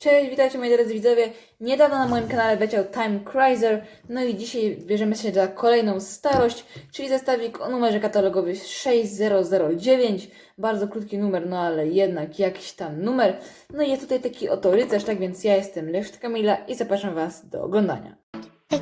Cześć, witajcie moi drodzy widzowie. Niedawno na moim kanale leciał Time Chrysler, no i dzisiaj bierzemy się za kolejną starość, czyli zestawik o numerze katalogowym 6009. Bardzo krótki numer, no ale jednak jakiś tam numer. No i jest tutaj taki oto rycerz, tak więc ja jestem Leszt Kamila i zapraszam Was do oglądania. I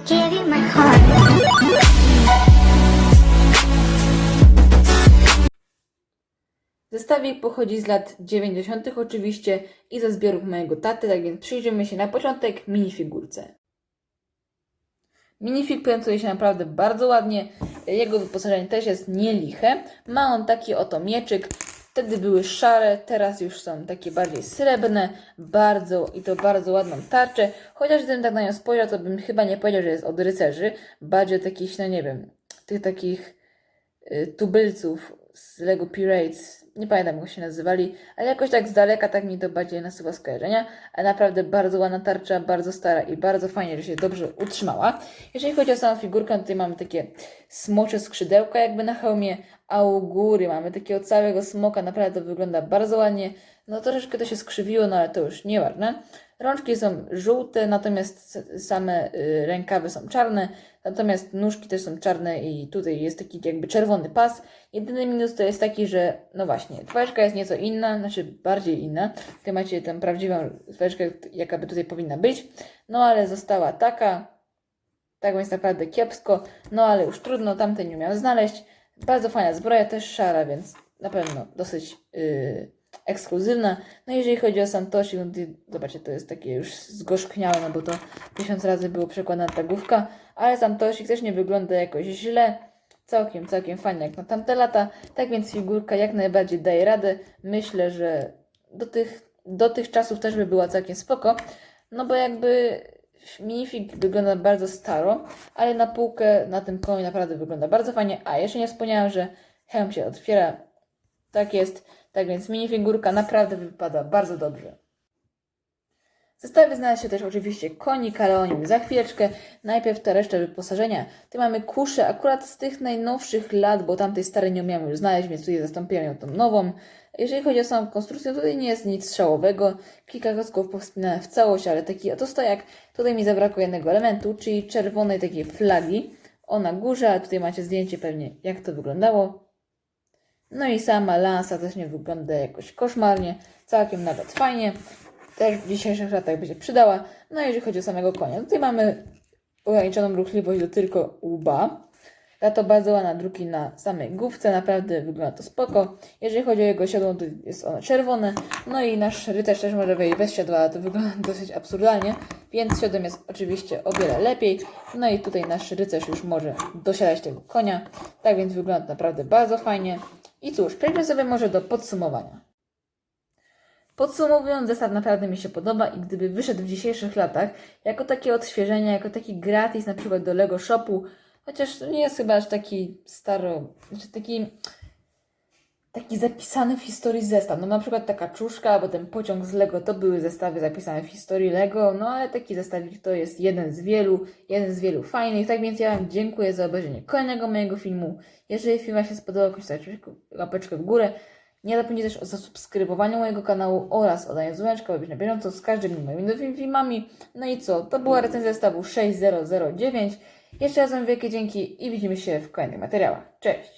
Zestawik pochodzi z lat 90. oczywiście i ze zbiorów mojego taty, tak więc przyjrzymy się na początek minifigurce. Minifig prezentuje się naprawdę bardzo ładnie. Jego wyposażenie też jest nieliche. Ma on taki oto mieczyk. Wtedy były szare, teraz już są takie bardziej srebrne, bardzo i to bardzo ładną tarczę. Chociaż gdybym tak na nią spojrzał, to bym chyba nie powiedział, że jest od rycerzy. Bardziej od jakichś, no nie wiem, tych takich y, tubylców z Lego Pirates, nie pamiętam jak się nazywali, ale jakoś tak z daleka tak mi to bardziej nasuwa skojarzenia, a naprawdę bardzo ładna tarcza, bardzo stara i bardzo fajnie, że się dobrze utrzymała. Jeżeli chodzi o samą figurkę, to tutaj mamy takie smocze skrzydełka jakby na hełmie, a u góry mamy takiego całego smoka, naprawdę to wygląda bardzo ładnie. No troszeczkę to się skrzywiło, no ale to już nieważne. Rączki są żółte, natomiast same y, rękawy są czarne, natomiast nóżki też są czarne i tutaj jest taki jakby czerwony pas. Jedyny minus to jest taki, że no właśnie, twarzka jest nieco inna, znaczy bardziej inna. Tutaj macie tę prawdziwą twarzkę, jaka by tutaj powinna być, no ale została taka, tak więc naprawdę kiepsko, no ale już trudno, tamtej nie umiałem znaleźć. Bardzo fajna zbroja, też szara, więc na pewno dosyć yy, ekskluzywna. No jeżeli chodzi o Santoshi, no to zobaczcie, to jest takie już zgorzkniałe, no bo to tysiąc razy było przekładana ta główka, ale Santoshi też nie wygląda jakoś źle. Całkiem, całkiem fajnie jak na tamte lata. Tak więc figurka jak najbardziej daje radę. Myślę, że do tych, do tych czasów też by była całkiem spoko. No bo jakby minifig wygląda bardzo staro, ale na półkę na tym koniu naprawdę wygląda bardzo fajnie. A jeszcze nie wspomniałam, że hełm się otwiera. Tak jest. Tak więc minifigurka naprawdę wypada bardzo dobrze. W zestawie znalazł się też oczywiście konik, ale o nim za chwileczkę. Najpierw ta reszta wyposażenia. Tu mamy kuszę akurat z tych najnowszych lat, bo tamtej starej nie umiałem już znaleźć, więc tutaj zastąpiłem ją tą nową. Jeżeli chodzi o samą konstrukcję, tutaj nie jest nic szałowego. Kilka klocków powspinałem w całość, ale taki oto stojak. Tutaj mi zabrakło jednego elementu, czyli czerwonej takiej flagi. O na górze, a tutaj macie zdjęcie pewnie jak to wyglądało. No i sama lansa też nie wygląda jakoś koszmarnie, całkiem nawet fajnie. Też w dzisiejszych latach się przydała. No jeżeli chodzi o samego konia, tutaj mamy ograniczoną ruchliwość do tylko łba. Za to bardzo ładna druki na samej główce, naprawdę wygląda to spoko. Jeżeli chodzi o jego siodło, to jest ono czerwone. No i nasz rycerz też może wejść bez siodła, to wygląda dosyć absurdalnie, więc siodłem jest oczywiście o wiele lepiej. No i tutaj nasz rycerz już może dosiadać tego konia. Tak więc wygląda naprawdę bardzo fajnie. I cóż, przejdźmy sobie może do podsumowania. Podsumowując, zestaw naprawdę mi się podoba i gdyby wyszedł w dzisiejszych latach jako takie odświeżenie, jako taki gratis na przykład do Lego Shopu, chociaż nie jest chyba aż taki staro, znaczy taki taki zapisany w historii zestaw. No na przykład taka czuszka albo ten pociąg z Lego to były zestawy zapisane w historii Lego, no ale taki zestawik to jest jeden z wielu, jeden z wielu fajnych. Tak więc ja Wam dziękuję za obejrzenie kolejnego mojego filmu. Jeżeli film się spodobał, zostawcie łapeczkę w górę. Nie zapomnijcie też o zasubskrybowaniu mojego kanału oraz o daniu dzwoneczka, by być na bieżąco z każdymi moimi nowymi filmami. No i co? To była recenzja zestawu 6009. Jeszcze raz wielkie dzięki i widzimy się w kolejnych materiałach. Cześć!